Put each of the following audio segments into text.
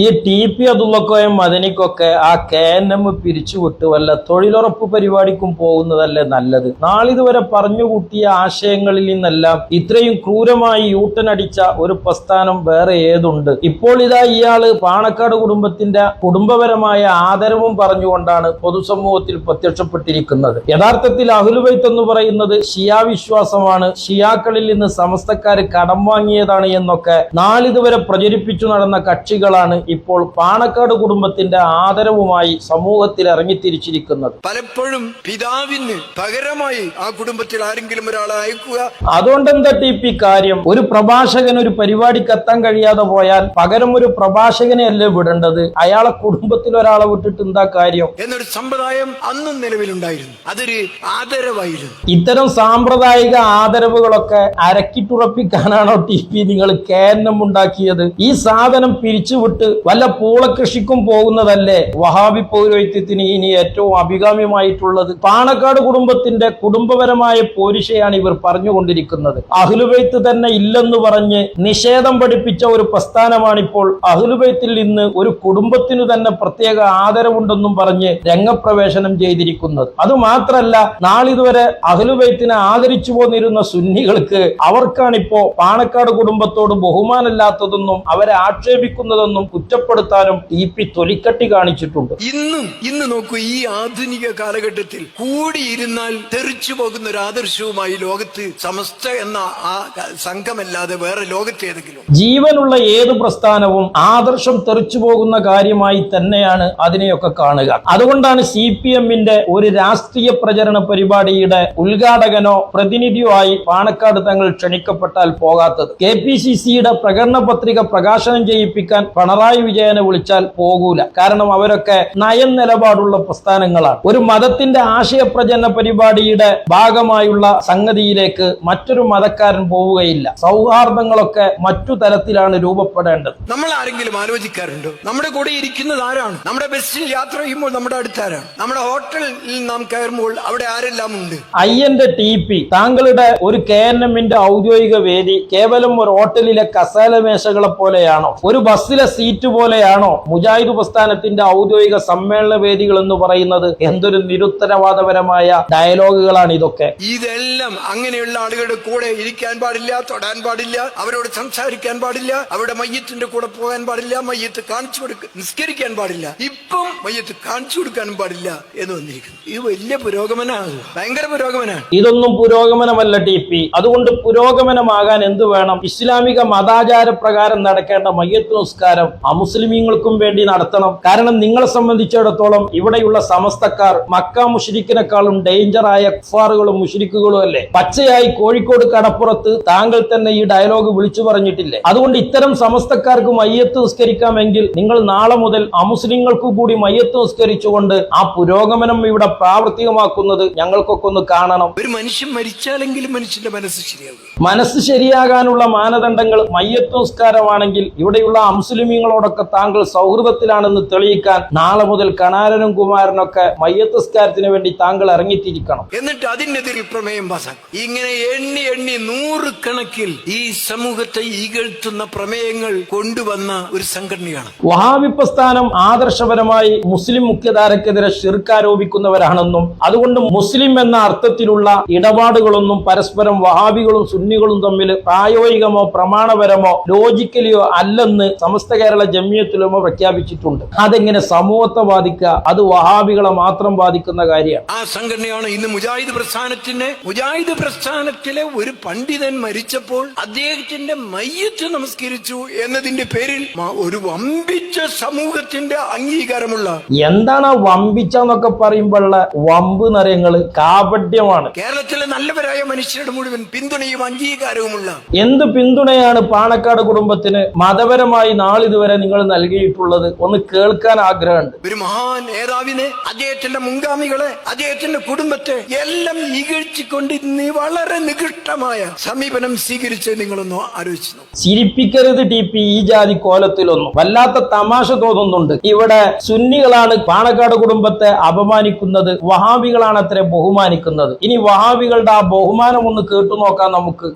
ഈ T P അതുള്ളക്കോയും മദനിക്കൊക്കെ ആ K N M പിരിച്ചുവിട്ട് വല്ല തൊഴിലുറപ്പ് പരിപാടിക്കും പോകുന്നതല്ലേ നല്ലത്? നാളിതുവരെ പറഞ്ഞുകൂട്ടിയ ആശയങ്ങളിൽ നിന്നെല്ലാം ഇത്രയും ക്രൂരമായി യൂട്ടനടിച്ച ഒരു പ്രസ്ഥാനം വേറെ ഏതുണ്ട്? ഇപ്പോൾ ഇതാ ഇയാൾ പാണക്കാട് കുടുംബത്തിന്റെ കുടുംബപരമായ ആദരവും പറഞ്ഞുകൊണ്ടാണ് പൊതുസമൂഹത്തിൽ പ്രത്യക്ഷപ്പെട്ടിരിക്കുന്നത്. യഥാർത്ഥത്തിൽ അഹുലുബൈത്ത് എന്ന് പറയുന്നത് ഷിയാ വിശ്വാസമാണ്. ഷിയാക്കളിൽ നിന്ന് സമസ്തക്കാർ കടം വാങ്ങിയതാണ് എന്നൊക്കെ നാളിതുവരെ പ്രചരിപ്പിച്ചു നടന്ന കക്ഷികളാണ് ഇപ്പോൾ പാണക്കാട് കുടുംബത്തിന്റെ ആദരവുമായി സമൂഹത്തിൽ ഇറങ്ങിത്തിരിച്ചിരിക്കുന്നത്. പലപ്പോഴും പിതാവിന് പകരമായി ആ കുടുംബത്തിൽ ആരെങ്കിലും ഒരാളെ അയക്കുക. അതുകൊണ്ട് എന്താ ടി പി കാര്യം? ഒരു പ്രഭാഷകൻ ഒരു പരിപാടിക്ക് എത്താൻ കഴിയാതെ പോയാൽ പകരം ഒരു പ്രഭാഷകനെ അല്ലേ വിടേണ്ടത്? അയാളെ കുടുംബത്തിൽ ഒരാളെ വിട്ടിട്ട് എന്താ കാര്യം? എന്നൊരു സമ്പ്രദായം അന്നും നിലവിലുണ്ടായിരുന്നു. അതൊരു ആദരവായിരുന്നു. ഇത്തരം സാമ്പ്രദായിക ആദരവുകളൊക്കെ അരക്കിട്ടുറപ്പിക്കാനാണോ ടി പി നിങ്ങൾ കേന്നം ഉണ്ടാക്കിയത്? ഈ സാധനം പിരിച്ചുവിട്ട് വല്ല പൂളകൃഷിക്കും പോകുന്നതല്ലേ? വഹാബി പൗരോഹിത്യത്തിന് ഇനി ഏറ്റവും അഭികാമ്യമായിട്ടുള്ളത് പാണക്കാട് കുടുംബത്തിന്റെ കുടുംബപരമായ പോരിശയാണ് ഇവർ പറഞ്ഞുകൊണ്ടിരിക്കുന്നത്. അഹ്ലുബൈത്ത് തന്നെ ഇല്ലെന്ന് പറഞ്ഞ് നിഷേധം പഠിപ്പിച്ച ഒരു പ്രസ്ഥാനമാണിപ്പോൾ. അഹ്ലുബൈത്തിൽ നിന്ന് ഒരു കുടുംബത്തിനു തന്നെ പ്രത്യേക ആദരവുണ്ടെന്നും പറഞ്ഞ് രംഗപ്രവേശനം ചെയ്തിരിക്കുന്നത്. അതുമാത്രല്ല നാളിതുവരെ അഹ്ലുബൈത്തിനെ ആദരിച്ചു പോന്നിരുന്ന സുന്നികൾക്ക് അവർക്കാണിപ്പോ പാണക്കാട് കുടുംബത്തോട് ബഹുമാനമില്ലാത്തതെന്നും അവരെ ആക്ഷേപിക്കുന്നതെന്നും കുറ്റപ്പെടുത്താനും ടി പി തൊലിക്കട്ടി കാണിച്ചിട്ടുണ്ട്. ഇന്നും ഇന്ന് നോക്കൂ ഈ ആധുനിക കാലഘട്ടത്തിൽ കൂടിയിരുന്നാൽ തെറിച്ചു പോകുന്ന ഒരു ആദർശവുമായി ലോകത്ത് സമസ്ത എന്ന ആ സംഘമല്ലാതെ വേറെ ലോകത്ത് ഏതെങ്കിലും ജീവനുള്ള ഏത് പ്രസ്ഥാനവും ആദർശം തെറിച്ചു പോകുന്ന കാര്യമായി തന്നെയാണ് അതിനെയൊക്കെ കാണുക. അതുകൊണ്ടാണ് സി പി എമ്മിന്റെ ഒരു രാഷ്ട്രീയ പ്രചരണ പരിപാടിയുടെ ഉദ്ഘാടകനോ പ്രതിനിധിയോ ആയി പാണക്കാട് തങ്ങൾ ക്ഷണിക്കപ്പെട്ടാൽ പോകാത്തത്. കെ പി സി സിയുടെ പ്രകടന പത്രിക പ്രകാശനം ചെയ്യിപ്പിക്കാൻ പിണറായി വിജയനെ വിളിച്ചാൽ പോകൂല. കാരണം അവരൊക്കെ നയം നിലപാടുള്ള പ്രസ്ഥാനങ്ങളാണ്. ഒരു മതത്തിന്റെ ആശയപ്രചരണ പരിപാടിയുടെ ഭാഗമായുള്ള സംഗതിയിലേക്ക് മറ്റൊരു മതക്കാരൻ പോവുകയില്ല. സൗഹാർദ്ദങ്ങളൊക്കെ മറ്റു തലത്തിലാണ് രൂപപ്പെടേണ്ടത്. നമ്മൾ ആരെങ്കിലും ആലോചിക്കാറുണ്ടോ? നമ്മുടെ കൂടെ ഇരിക്കുന്നത് ആരാണ്? നമ്മുടെ ബസ്സിൽ യാത്ര ചെയ്യുമ്പോൾ നമ്മുടെ അടുത്താരാണ് നമ്മുടെ ഹോട്ടലിൽ നാം കയറുമ്പോൾ അവിടെ ആരെല്ലാം ഉണ്ട്? അയ്യന്റെ ടി പി താങ്കളുടെ ഒരു കെ എൻ എമ്മിന്റെ ഔദ്യോഗിക വേദി കേവലം ഒരു ഹോട്ടലിലെ കസാല മേശകളെ പോലെയാണോ ഒരു ബസ്സിലെ സീറ്റ് പോലെയാണോ മുജാഹിദ് പ്രസ്ഥാനത്തിന്റെ ഔദ്യോഗിക സമ്മേളന വേദികൾ എന്ന് പറയുന്നത്? എന്തൊരു നിരുത്തരവാദപരമായ ഡയലോഗുകളാണ് ഇതൊക്കെ. ഇതെല്ലാം അങ്ങനെയുള്ള ആളുകളുടെ കൂടെ ഇരിക്കാൻ പാടില്ല തൊടാൻ പാടില്ല അവരോട് സംസാരിക്കാൻ പാടില്ല അവരുടെ മയ്യത്തിന്റെ കൂടെ പോകാൻ പാടില്ല മയ്യത്ത് കാണിച്ചു കൊടുക്ക നിസ്കരിക്കാൻ പാടില്ല ഇപ്പം മയ്യത്ത് കാണിച്ചു കൊടുക്കാനും പാടില്ല എന്ന് വന്നിരിക്കുന്നു. ഇത് വലിയ പുരോഗമനമാണ് ഭയങ്കര പുരോഗമനാണ് ഇതൊന്നും പുരോഗമനമല്ല ടി പി. അതുകൊണ്ട് പുരോഗമനമാകാൻ എന്ത് വേണം? ഇസ്ലാമിക മതാചാര പ്രകാരം നടക്കേണ്ട മയ്യത്ത് നിസ്കാരം അമുസ്ലിമീങ്ങൾക്കും വേണ്ടി നടത്തണം. കാരണം നിങ്ങളെ സംബന്ധിച്ചിടത്തോളം ഇവിടെയുള്ള സമസ്തക്കാർ മക്ക മുഷരിക്കിനെക്കാളും ഡേഞ്ചറായ കുഫാറുകളും മുഷിരിക്കുകളും അല്ലേ? പച്ചയായി കോഴിക്കോട് കടപ്പുറത്ത് താങ്കൾ തന്നെ ഈ ഡയലോഗ് വിളിച്ചു പറഞ്ഞിട്ടില്ലേ? അതുകൊണ്ട് ഇത്തരം സമസ്തക്കാർക്ക് മയ്യത്ത് നിസ്കരിക്കാമെങ്കിൽ നിങ്ങൾ നാളെ മുതൽ അമുസ്ലിങ്ങൾക്കു കൂടി മയ്യത്ത് നിസ്കരിച്ചുകൊണ്ട് ആ പുരോഗമനം ഇവിടെ പ്രാവർത്തികമാക്കുന്നത് ഞങ്ങൾക്കൊക്കെ ഒന്ന് കാണണം. ഒരു മനുഷ്യൻ മരിച്ചാലെങ്കിലും മനുഷ്യന്റെ മനസ്സ് ശരിയാകും. മനസ്സ് ശരിയാകാനുള്ള മാനദണ്ഡങ്ങൾ മയ്യത്ത് നിസ്കാരമാണെങ്കിൽ ഇവിടെയുള്ള അമുസ്ലിമീങ്ങളോടൊക്കെ താങ്കൾ സൗഹൃദത്തിലാണെന്ന് തെളിയിക്കാൻ നാളെ മുതൽ കണാരനും കുമാരനൊക്കെ മയ്യത്തസ്കാരത്തിന് വേണ്ടി താങ്കൾ ഇറങ്ങിത്തിരിക്കണം. എന്നിട്ട് അതിനെതിരെ പ്രമേയം പാസാക്കും. ഇങ്ങനെ എണ്ണി എണ്ണി നൂറുകണക്കിൽ ഈ സമൂഹത്തെ ഈകഴ്ത്തുന്ന പ്രമേയങ്ങൾ കൊണ്ടുവന്ന ഒരു സംഘടനയാണ്. വഹാബി പ്രസ്ഥാനം ആദർശപരമായി മുസ്ലിം മുഖ്യധാരക്കെതിരെ ശിർക്കാരോപിക്കുന്നവരാണെന്നും അതുകൊണ്ട് മുസ്ലിം എന്ന അർത്ഥത്തിലുള്ള ഇടപാടുകളൊന്നും പരസ്പരം വഹാബികളും സുന്നികളും തമ്മിൽ പ്രായോഗികമോ പ്രമാണപരമോ ലോജിക്കലിയോ അല്ലെന്ന് സമസ്ത കേരള ജമിയത്തുലമ പ്രഖ്യാപിച്ചിട്ടുണ്ട്. അതെങ്ങനെ സമൂഹത്തെ ബാധിക്കുക അത് വഹാബികളെ മാത്രം ബാധിക്കുന്ന കാര്യമാണ്. ആ സംഘടനയാണ് ഇന്ന് മുജാഹിദ് പ്രസ്ഥാനത്തിന് മുജാഹിദ് പ്രസ്ഥാനത്തിലെ ഒരു പണ്ഡിതൻ മരിച്ചപ്പോൾ അദ്ദേഹത്തിന്റെ മയ്യത്ത് നമസ്കരിച്ചു എന്നതിന്റെ പേരിൽ ഒരു വമ്പിച്ച സമൂഹത്തിന്റെ അംഗീകാരമുള്ള എന്താണ് ആ വമ്പിച്ചെന്നൊക്കെ പറയുമ്പോഴുള്ള വമ്പ് നരയങ്ങൾ കാപട്യമാണ്. കേരളത്തിലെ നല്ലവരായ മനുഷ്യരുടെ മുഴുവൻ പിന്തുണയും അംഗീകാരവുമുള്ള എന്ത് പിന്തുണയാണ് പാണക്കാട് കുടുംബത്തിന് മതപരമായി നാളിതുവരെ നിങ്ങൾ നൽകിയിട്ടുള്ളത്. ഒന്ന് കേൾക്കാൻ ആഗ്രഹമുണ്ട്. ഒരു മഹാ നേതാവിനെ അദ്ദേഹത്തിന്റെ മുൻഗാമികളെ അദ്ദേഹത്തിന്റെ കുടുംബത്തെ എല്ലാം ഇകഴ്ത്തിക്കൊണ്ട് ഇന്ന് വളരെ നികൃഷ്ടമായ സമീപനം സ്വീകരിച്ച് നിങ്ങളൊന്ന് ആലോചിച്ചു. ചിരിപ്പിക്കരുത് ടി പി ഈ ജാതി കോലത്തിലൊന്നും. വല്ലാത്ത തമാശ തോന്നുന്നുണ്ട്. ഇവിടെ സുന്നികളാണ് പാണക്കാട് കുടുംബത്തെ അപമാനിക്കുന്നത്. വഹാബികളാണ് അത്ര ബഹുമാനിക്കുന്നത്. ഇനി വഹാബികളുടെ ആ ബഹുമാനം ഒന്ന് കേട്ടു നോക്കാം നമുക്ക്.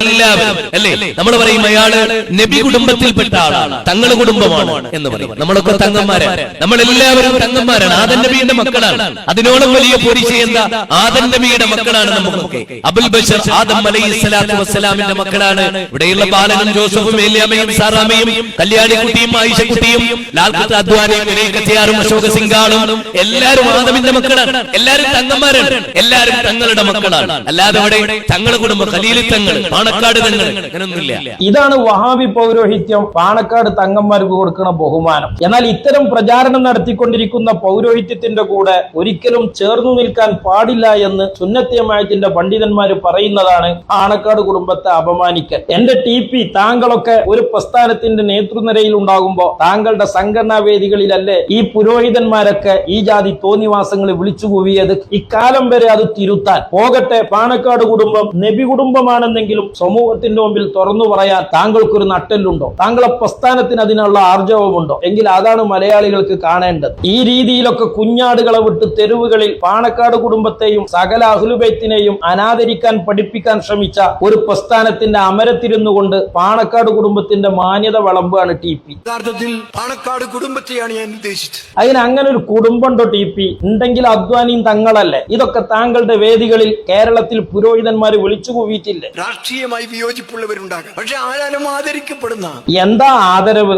നമ്മൾ പറയും അയാൾ നബി കുടുംബത്തിൽപ്പെട്ട ആളാണ്. തങ്ങളുടെ കുടുംബമാണ്. എന്ന് പറയും. നമ്മളൊക്കെ തങ്ങന്മാരെ. നമ്മളെല്ലാവരും തങ്ങന്മാരാണ്. ആദൻ നബിയുടെ മക്കളാണ്. അതിനോളം വലിയ പോരിശ എന്താ ആദൻ നബിയുടെ മക്കളാണ് നമുക്കൊക്കെ. അബുൽ ബഷർ ആദം അലൈഹി സ്വലാത്തു വസ്സലാമിന്റെ മക്കളാണ്. ഇവിടെയുള്ള ബാലനും ജോസഫും ഏലിയാമയും സാറാമയും കല്യാണിക്കുട്ടിയും ആയിഷക്കുട്ടിയും ലാൽകുത്ത് അദ്വാനിയും വിനയക്കത്തിയാറും അശോക സിംഗാളും എല്ലാരും ആദമിന്റെ മക്കളാണ്. എല്ലാരും തങ്ങന്മാരാണ്. എല്ലാരും തങ്ങളുടെ മക്കളാണ്. അല്ലാതെ ഇവിടെ തങ്ങളുടെ കുടുംബം ഖലീലി തങ്ങൾ പാണക്കാട് തങ്ങൾ അങ്ങനൊന്നുമില്ല ഇതാണ് വഹാബി പൗരോഹിത്യം. പാണക്കാട് തങ്ങന്മാർക്ക് കൊടുക്കുന്ന ബഹുമാനം. എന്നാൽ ഇത്തരം പ്രചാരണം നടത്തിക്കൊണ്ടിരിക്കുന്ന പൗരോഹിത്യത്തിന്റെ കൂടെ ഒരിക്കലും ചേർന്നു നിൽക്കാൻ പാടില്ല എന്ന് സുന്നത്യമായത്തിന്റെ പണ്ഡിതന്മാർ പറയുന്നതാണ് ആണക്കാട് കുടുംബത്തെ അപമാനിക്കൽ. എന്റെ ടി പി താങ്കളൊക്കെ ഒരു പ്രസ്ഥാനത്തിന്റെ നേതൃനിരയിൽ ഉണ്ടാകുമ്പോ താങ്കളുടെ സംഘടനാ വേദികളിലല്ലേ ഈ പുരോഹിതന്മാരൊക്കെ ഈ ജാതി തോന്നിവാസങ്ങൾ വിളിച്ചു കൂവിയത്? ഇക്കാലം വരെ അത് തിരുത്താൻ. പോകട്ടെ പാണക്കാട് കുടുംബം നബി കുടുംബമാണെന്നെങ്കിലും സമൂഹത്തിന്റെ മുമ്പിൽ തുറന്നു പറയാൻ താങ്കൾക്കൊരു നട്ടെല്ലുണ്ടോ? താങ്കളെ പ്രസ്ഥാനത്തിന് അതിനുള്ള ആർജവമുണ്ടോ എങ്കിൽ അതാണ് മലയാളികൾക്ക് കാണേണ്ടത്. ഈ രീതിയിലൊക്കെ കുഞ്ഞാടുകളെ വിട്ട് തെരുവുകളിൽ പാണക്കാട് കുടുംബത്തെയും സകല അഹ്ലുബൈത്തിനെയും അനാദരിക്കാൻ പഠിപ്പിക്കാൻ ശ്രമിച്ച ഒരു പ്രസ്ഥാനത്തിന്റെ അമരത്തിരുന്നു കൊണ്ട് പാണക്കാട് കുടുംബത്തിന്റെ മാന്യത വളമ്പാണ് ടി പി. യഥാർത്ഥത്തിൽ പാണക്കാട് കുടുംബത്തെയാണ് ഞാൻ ഉദ്ദേശിച്ചത്. അതിന് അങ്ങനെ ഒരു കുടുംബമുണ്ടോ ടി പി? ഉണ്ടെങ്കിൽ അധ്വാനിയും തങ്ങളല്ലേ? ഇതൊക്കെ താങ്കളുടെ വേദികളിൽ കേരളത്തിൽ പുരോഹിതന്മാർ വിളിച്ചു കൂവിയിട്ടില്ലേ? രാഷ്ട്രീയമായി വിയോജിപ്പുള്ളവരുണ്ടാകാം. പക്ഷെ ആരാലും ആദരിക്കപ്പെടുന്ന എന്താ ആദരവ്?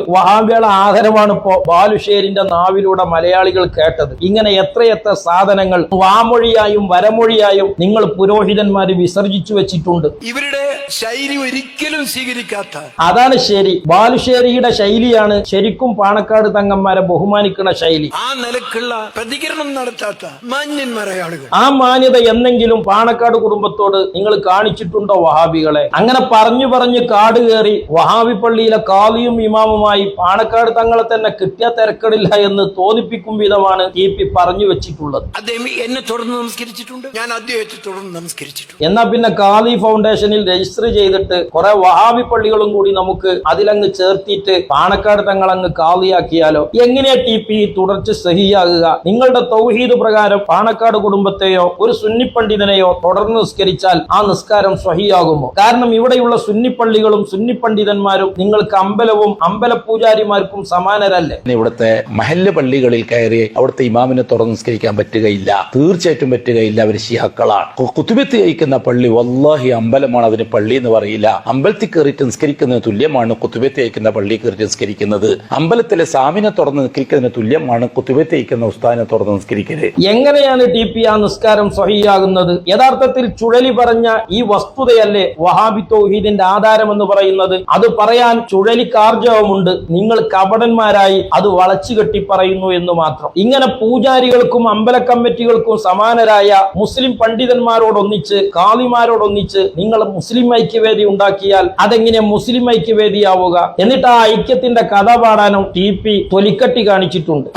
വഹാബിയുടെ ആഹാരമാണ് ഇപ്പോ ബാലുശ്ശേരിന്റെ നാവിലൂടെ മലയാളികൾ കേട്ടത്. ഇങ്ങനെ എത്രയെത്ര സാധനങ്ങൾ വാമൊഴിയായും വരമൊഴിയായും നിങ്ങൾ പുരോഹിതന്മാര് വിസർജിച്ചു വെച്ചിട്ടുണ്ട്. ഇവരുടെ ശൈലി ഒരിക്കലും സ്വീകരിക്കാത്ത അതാണ് ശരി. ബാലുശ്ശേരിയുടെ ശൈലിയാണ് ശരിക്കും പാണക്കാട് തങ്ങന്മാരെ ബഹുമാനിക്കുന്ന ശൈലി. ആ നിലക്കുള്ള പ്രതികരണം നടത്താത്ത മാന്യന്മാരായ ആളുകൾ. ആ മാന്യത എന്നെങ്കിലും പാണക്കാട് കുടുംബത്തോട് നിങ്ങൾ കാണിച്ചിട്ടുണ്ടോ വഹാബികളെ? അങ്ങനെ പറഞ്ഞു പറഞ്ഞ് കാട് കയറി വഹാബി പള്ളിയിലെ കാളിയും ഇമാമുമായി പാണക്കാട് തങ്ങളെ തന്നെ കിട്ടിയ തിരക്കടില്ല എന്ന് തോന്നിപ്പിക്കും വിധമാണ് ഇ പി പറഞ്ഞു വെച്ചിട്ടുള്ളത്. അദ്ദേഹം എന്നെ തുടർന്ന് നമസ്കരിച്ചിട്ടുണ്ട്. ഞാൻ അദ്ദേഹത്തെ തുടർന്ന് നമസ്കരിച്ചിട്ടുണ്ട്. എന്നാ പിന്നെ കാലി ഫൗണ്ടേഷനിൽ രജിസ്റ്റർ ചെയ്തിട്ട് കുറെ വഹാബി പള്ളികളും കൂടി നമുക്ക് അതിലങ്ങ് ചേർത്തിട്ട് പാണക്കാട് തങ്ങൾ അങ്ങ് കാളിയാക്കിയാലോ എങ്ങനെയാ ടി പി തുടർച്ച സഹിയാകുക? നിങ്ങളുടെ തൗഹീദ് പ്രകാരം പാണക്കാട് കുടുംബത്തെയോ ഒരു സുന്നി പണ്ഡിതനെയോ തുടർന്ന് നിസ്കരിച്ചാൽ ആ നിസ്കാരം സ്വഹിയാകുമോ കാരണം ഇവിടെയുള്ള സുന്നി പള്ളികളും സുന്നി പണ്ഡിതന്മാരും നിങ്ങൾക്ക് അമ്പലവും അമ്പല പൂജാരിമാർക്കും സമാനരല്ലേ ഇവിടുത്തെ മഹല്ല് പള്ളികളിൽ കയറി അവിടുത്തെ ഇമാമിനെ തുടർന്ന് നിസ്കരിക്കാൻ പറ്റുകയില്ല. തീർച്ചയായിട്ടും പറ്റുകയില്ല. അവർ ഷിയാക്കളാണ് കുത്തുബത്ത് കഴിക്കുന്ന പള്ളി വല്ലാഹി അമ്പലമാണ് അതിന് പള്ളി എന്ന് പറയില്ല. അമ്പലത്തിൽ കയറിയിട്ട് നിസ്കരിക്കുന്നതിന് തുല്യമാണ്. കുത്തുബത്ത് അയക്കുന്ന പള്ളി കയറിയിട്ട് നിസ്കരിക്കുന്നത്. അമ്പലത്തിലെ സാമിനെ തുറന്ന് നിസ്കരിക്കുന്നതിന് തുല്യമാണ്. കുത്തുബത്ത് അയക്കുന്ന ഉസ്താദിനെ തുറന്ന് നിസ്കരിക്കൽ. എങ്ങനെയാണ് ടി പി ആ നിസ്കാരം സ്വഹിയാകുന്നത് യഥാർത്ഥത്തിൽ ചുഴലി പറഞ്ഞ ഈ വസ്തുതയല്ലേ വഹാബി തൗഹീദിന്റെ ആധാരം എന്ന് പറയുന്നത്? അത് പറയാൻ ചുഴലി ചുഴലിക്കാർജവമുണ്ട് നിങ്ങൾ കപടന്മാരായി അത് വളച്ചു കെട്ടി പറയുന്നു എന്ന് മാത്രം. ഇങ്ങനെ പൂജാരികൾക്കും അമ്പല കമ്മിറ്റികൾക്കും സമാനരായ മുസ്ലിം പണ്ഡിതന്മാരോടൊന്നിച്ച് കാളിമാരോടൊന്നിച്ച് നിങ്ങൾ മുസ്ലിം ഐക്യവേദി ഉണ്ടാക്കിയാൽ അതെങ്ങനെ മുസ്ലിം ഐക്യവേദിയാവുക? എന്നിട്ട് ആ ഐക്യത്തിന്റെ കഥ പാടാനും ടി പി തൊലിക്കട്ടി കാണിച്ചിട്ടുണ്ട്.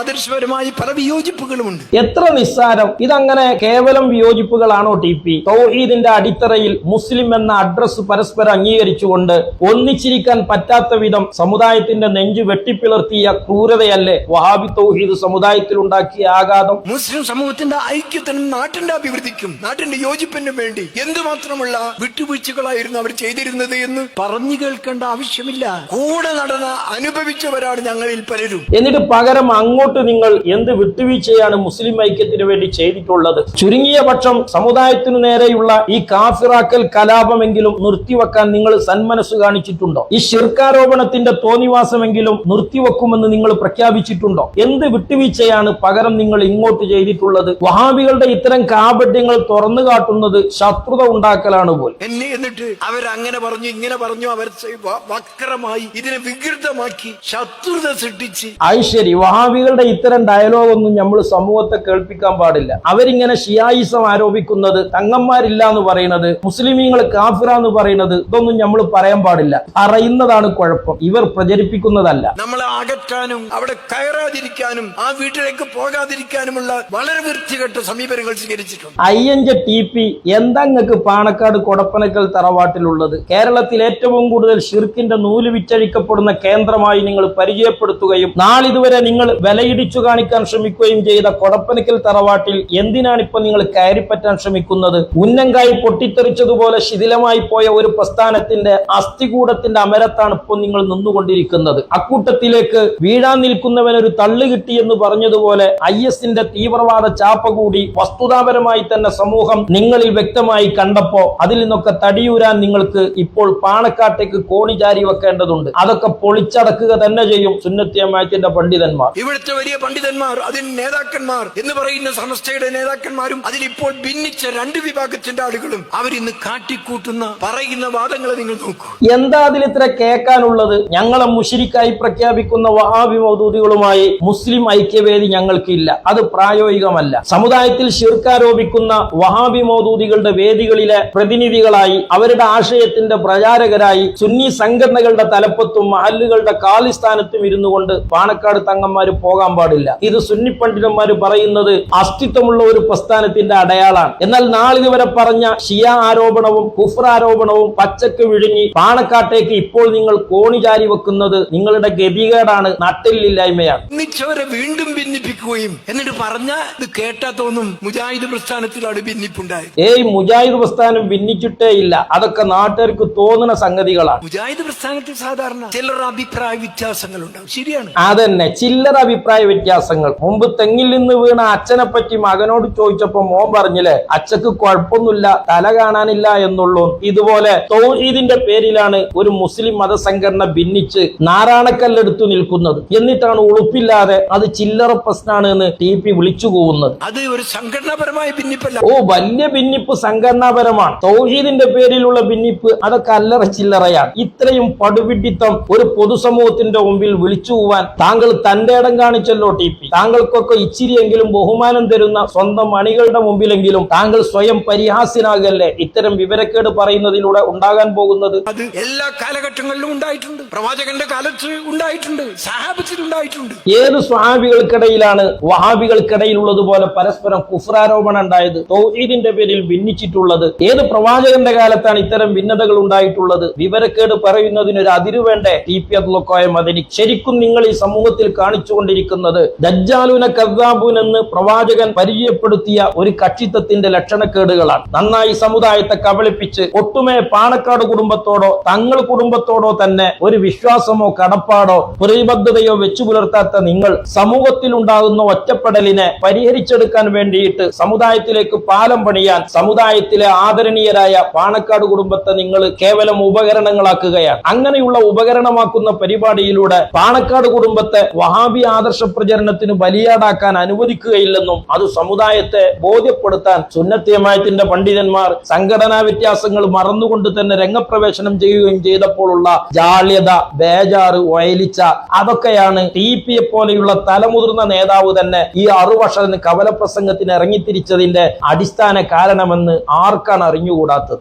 ആദർശപരമായി പല വിയോജിപ്പുകളുമുണ്ട്. എത്ര നിസ്സാരം. ഇതങ്ങനെ കേവലം വിയോജിപ്പുകളാണോ ടി പി? തൗഹീദിന്റെ അടിത്തറയിൽ മുസ്ലിം എന്ന അഡ്രസ് പരസ്പരം അംഗീകരിച്ചുകൊണ്ട് ഒന്നിച്ചിരിക്കാൻ പറ്റാത്ത വിധം സമുദായത്തിന്റെ നെഞ്ചു വെട്ടിപ്പിളർത്തിയ ക്രൂരതയല്ലേ വഹാബി തൗഹീദ് സമുദായത്തിൽ ഉണ്ടാക്കിയ ആഘാതം? മുസ്ലിം സമൂഹത്തിന്റെ ഐക്യത്തിനും നാട്ടിന്റെ അഭിവൃദ്ധിക്കും നാട്ടിന്റെ യോജിപ്പിനും വേണ്ടി എന്തുമാത്രമുള്ള വിട്ടുവീഴ്ചകളായിരുന്നു അവർ ചെയ്തിരുന്നത് എന്ന് പറഞ്ഞു കേൾക്കേണ്ട ആവശ്യമില്ല. കൂടെ നടന്ന അനുഭവിച്ചവരാണ് ഞങ്ങളിൽ പലരും. എന്നിട്ട് പകരം അങ്ങോട്ട് നിങ്ങൾ എന്ത് വിട്ടുവീഴ്ചയാണ് മുസ്ലിം ഐക്യത്തിന് വേണ്ടി ചെയ്തിട്ടുള്ളത്? ചുരുങ്ങിയ പക്ഷം സമുദായത്തിനു നേരെയുള്ള ഈ കാഫിറാക്കൽ കലാപമെങ്കിലും നിർത്തിവെക്കാൻ നിങ്ങൾ സന്മനസ് കാണിച്ചിട്ടുണ്ടോ? ഈ ശിർക്കാരോപണത്തിന്റെ തോന്നിവാസമെങ്കിലും നിർത്തിവെക്കുമെന്ന് നിങ്ങൾ പ്രഖ്യാപിച്ചിട്ടുണ്ടോ? എന്ത് വിട്ടുവീഴ്ചയാണ് പകരം നിങ്ങൾ ഇങ്ങോട്ട് ചെയ്തിട്ടുള്ളത്? വഹാബികളുടെ ഇത്തരം കാപട്യങ്ങൾ തുറന്നു കാട്ടുന്നത് ശത്രുത ഉണ്ടാക്കലാണ് പോലും. എന്നിട്ട് അവരങ്ങനെ പറഞ്ഞു ഇങ്ങനെ പറഞ്ഞു അവർ വക്രമായി ഇതിനെ വികൃതമാക്കി ശത്രുത സൃഷ്ടിച്ച്. അത് ശരി. വഹാബികളുടെ ഇത്തരം ഡയലോഗ് ഒന്നും നമ്മൾ സമൂഹത്തെ കേൾപ്പിക്കാൻ പാടില്ല. അവരിങ്ങനെ ഷിയായിസം ആരോപിക്കുന്നത് തങ്ങന്മാരില്ല എന്ന് പറയുന്നത് മുസ്ലിമീങ്ങൾ കാഫിറ എന്ന് പറയുന്നത് ഇതൊന്നും നമ്മൾ പറയാൻ പാടില്ല. പറയുന്നതാണ് കുഴപ്പം. ഇവർ പ്രചരിപ്പിക്കുന്നതല്ല. നമ്മളെ അകറ്റാനും അവിടെ കയറാതിരിക്കാനും ആ വീട്ടിലേക്ക് പോകാതിരിക്കാനുമുള്ള വളരെ വൃത്തികെട്ട സമീപനങ്ങൾ സ്വീകരിച്ചിട്ടുണ്ട്. അയ്യഞ്ച ടി പി എന്താ നിങ്ങൾക്ക് പാണക്കാട് കൊടപ്പനക്കൽ തറവാട്ടിലുള്ളത്. കേരളത്തിൽ ഏറ്റവും കൂടുതൽ ഷിർക്കിന്റെ നൂൽ വിറ്റഴിക്കപ്പെടുന്ന കേന്ദ്രമായി നിങ്ങൾ പരിചയപ്പെടുത്തുകയും നാളിതുവരെ നിങ്ങൾ വിലയിടിച്ചു കാണിക്കാൻ ശ്രമിക്കുകയും ചെയ്ത കൊടപ്പനക്കൽ തറവാട്ടിൽ എന്തിനാണ് ഇപ്പൊ നിങ്ങൾ കയറിപ്പറ്റാൻ ശ്രമിക്കുന്നത്? ഉന്നങ്കായി പൊട്ടിത്തെറിച്ചതുപോലെ ശിഥിലമായി പോയ ഒരു പ്രസ്ഥാനത്തിന്റെ അസ്ഥികൂടത്തിന്റെ അമരത്താണ് ഇപ്പോൾ നിങ്ങൾ നിന്നുകൊണ്ടിരിക്കുന്നത്. അക്കൂട്ടത്തിലേക്ക് വീഴാൻ നിൽക്കുന്നവൻ ഒരു തള്ളു കിട്ടിയെന്ന് പറഞ്ഞതുപോലെ ഐ എസിന്റെ തീവ്രവാദ ചാപ്പ കൂടി വസ്തുതാപരമായി തന്നെ സമൂഹം നിങ്ങളിൽ വ്യക്തമായി കണ്ടപ്പോ അതിൽ നിന്നൊക്കെ തടിയൂരാൻ നിങ്ങൾക്ക് ഇപ്പോൾ പാണക്കാട്ടേക്ക് കോണി ചാരി വെക്കേണ്ടതുണ്ട്. അതൊക്കെ പൊളിച്ചടക്കുക തന്നെ ചെയ്യും സുന്നത്തിയമാറ്റിന്റെ പണ്ഡിതന്മാർ. ഇവിടുത്തെ വലിയ പണ്ഡിതന്മാർ അതിന് നേതാക്കന്മാർ എന്ന് പറയുന്ന സമസ്തയുടെ നേതാക്കന്മാരും അതിലിപ്പോൾ ഭിന്നിച്ച രണ്ട് വിഭാഗത്തിന്റെ ആളുകളും അവരിന്ന് കാട്ടിക്കൂട്ടുന്ന പറയുന്ന വാദങ്ങളെ നിങ്ങൾ നോക്കൂ. എന്താ അതിൽ ഇത്ര കേൾക്കാനുള്ളത്? ഞങ്ങളെ മുഷിരിക്കായി പ്രഖ്യാപിക്കുന്ന വഹാബി മൗദൂദികളുമായി മുസ്ലിം ഐക്യവേദി ഞങ്ങൾക്കില്ല. അത് പ്രായോഗികമല്ല. സമുദായത്തിൽ ശിർക്കാരോപിക്കുന്ന വഹാബി മൗദൂദികളുടെ വേദികളിലെ പ്രതിനിധികളായി അവരുടെ ആശയത്തിന്റെ പ്രചാരകരായി സുന്നി സംഘടനകളുടെ തലപ്പത്തും മഹല്ലുകളുടെ കാലിസ്ഥാനത്തും ഇരുന്നു കൊണ്ട് പാണക്കാട് തങ്ങന്മാര് പോകാൻ പാടില്ല. ഇത് സുന്നി പണ്ഡിതന്മാർ പറയുന്നത് അസ്തിത്വമുള്ള ഒരു പ്രസ്ഥാനത്തിന്റെ അടയാളാണ്. എന്നാൽ നാളിതുവരെ പറഞ്ഞ ഷിയ ആരോപണവും കുഫ്ര ആരോപണവും പച്ചക്ക് വിഴുങ്ങി പാണക്കാട്ടേക്ക് ഇപ്പോൾ നിങ്ങൾ കോണി കോണിചാരി വെക്കുന്നത് നിങ്ങളുടെ ഗതികേടാണ് നട്ടിലില്ലായ്മയാണ് ഒന്നിച്ചവരെ വീണ്ടും ഭിന്നിപ്പിക്കുകയും എന്നിട്ട് പറഞ്ഞ ഇത് കേട്ടാ തോന്നും മുജാഹിദ് പ്രസ്ഥാനത്തിലാണ് ഭിന്നിപ്പുണ്ടായത്. ഏയ് മുജാഹിദ് പ്രസ്ഥാനം ഭിന്നിച്ചിട്ടേ ഇല്ല. അതൊക്കെ നാട്ടുകാർക്ക് തോന്നുന്ന സംഗതികളാണ്. മുജാഹിദ് പ്രസ്ഥാനത്തിൽ സാധാരണ ചിലർ അഭിപ്രായ വ്യത്യാസങ്ങൾ ഉണ്ടാവും ശരിയാണ്. അതന്നെ ചില്ലറ അഭിപ്രായ വ്യത്യാസങ്ങൾ. മുമ്പ് തെങ്ങിൽ നിന്ന് വീണ അച്ഛനെ പറ്റി മകനോട് ചോദിച്ചപ്പോ മോൻ പറഞ്ഞില്ലേ അച്ഛക്ക് കുഴപ്പമൊന്നുമില്ല തല കാണാനില്ല എന്നുള്ളൂ. ഇതുപോലെ തൗഹീദിന്റെ പേരിലാണ് ഒരു മുസ്ലിം മതസംഘടന ഭിന്നിച്ച് നാരായണക്കല്ലെടുത്തു നിൽക്കുന്നത്. എന്നിട്ടാണ് ഉളുപ്പില്ലാതെ അത് ചില്ലറ പ്രശ്നമാണ് എന്ന് ടി പി വിളിച്ചു പോകുന്നത് അത് ഒരു സംഘടനാപരമായ ഭിന്നിപ്പല്ല. ഓ വലിയ ഭിന്നിപ്പ് സംഘടനാപരമാണ്. തൗഹീദിന്റെ പേരിലുള്ള ഭിന്നിപ്പ് അതൊക്കെ അല്ലറ ചില്ലറയാണ് ഇത്രയും പടുവിഡിത്തം ഒരു പൊതുസമൂഹത്തിന്റെ മുമ്പിൽ വിളിച്ചു പോവാൻ താങ്കൾ തന്റെ ഇടം കാണിച്ചല്ലോ ടി പി. താങ്കൾക്കൊക്കെ ഇച്ചിരിയെങ്കിലും ബഹുമാനം തരുന്ന സ്വന്തം അണികളുടെ മുമ്പിലെങ്കിലും താങ്കൾ സ്വയം പരിഹാസ്യനാകല്ലേ? ഇത്തരം വിവരക്കേട് പറയുന്നതിലൂടെ ഉണ്ടാകാൻ പോകുന്നത്? അത് എല്ലാ കാലഘട്ടങ്ങളിലും ഉണ്ടായിട്ടുണ്ട്. പ്രവാചകന്റെ കാലത്ത് ഉണ്ടായിട്ടുണ്ട്. സഹാബിച്ചിട്ടുണ്ടായിട്ടുണ്ട്. ഉണ്ടായിട്ടുണ്ട് ഏത് സ്വഹാബികൾക്കിടയിലാണ് വഹാബികൾക്കിടയിലുള്ളതുപോലെ പരസ്പരം കുഫ്രാരോപണം ഉണ്ടായത്? തൗഹീദിന്റെ പേരിൽ ഭിന്നിച്ചിട്ടുള്ളത് ഏത് പ്രവാചകന്റെ കാലത്താണ് ഇത്തരം ഭിന്നതകൾ ഉണ്ടായിട്ടുള്ളത്. വിവരക്കേട് പറയുന്നതിന് ഒരു അതിര് വേണ്ട? T P Abdulkoya Madani. ശരിക്കും നിങ്ങൾ ഈ സമൂഹത്തിൽ കാണിച്ചുകൊണ്ടിരിക്കുന്നത് ദജ്ജാലുന കദ്ദാബുൻ എന്ന് പ്രവാചകൻ പരിചയപ്പെടുത്തിയ ഒരു കക്ഷിത്വത്തിന്റെ ലക്ഷണക്കേടുകളാണ്. നന്നായി സമുദായത്തെ കബളിപ്പിച്ച് ഒട്ടുമേ പാണക്കാട് കുടുംബത്തോടോ തങ്ങൾ കുടുംബത്തോടോ തന്നെ ഒരു വിശ്വാസമോ കടപ്പാടോ പ്രതിബദ്ധതയോ വെച്ചു പുലർത്താത്ത നിങ്ങൾ സമൂഹത്തിൽ ഉണ്ടാകുന്ന ഒറ്റപ്പെടലിനെ പരിഹരിച്ചെടുക്കാൻ വേണ്ടിയിട്ട് സമുദായത്തിലേക്ക് പാലം പണിയാൻ സമുദായത്തിലെ ആദരണീയരായ പാണക്കാട് കുടുംബത്തെ നിങ്ങൾ കേവലം ഉപകരണങ്ങളാക്കുകയാണ്. അങ്ങനെയുള്ള ഉപകരണമാക്കുന്ന പരിപാടിയിലൂടെ പാണക്കാട് കുടുംബത്തെ വഹാബി ആദർശ പ്രചരണത്തിന് ബലിയാടാക്കാൻ അനുവദിക്കുകയില്ലെന്നും അത് സമുദായത്തെ ബോധ്യപ്പെടുത്താൻ സുന്നത്തിയമായത്തിന്റെ പണ്ഡിതന്മാർ സംഘടനാ വ്യത്യാസങ്ങൾ മറന്നുകൊണ്ട് തന്നെ രംഗപ്രവേശനം ചെയ്യുകയും ചെയ്തപ്പോഴുള്ള ജാള്യത ബേജാറ് വയലിച്ച അതൊക്കെയാണ് ടി പിയെ പോലെയുള്ള തലമുതിർന്ന നേതാവ് തന്നെ ഈ അറുവർഷത്തിന് കവല പ്രസംഗത്തിന് ഇറങ്ങിത്തിരിച്ചതിന്റെ അടിസ്ഥാന കാരണമെന്ന് ആർക്കാണ് അറിഞ്ഞുകൂടാത്തത്?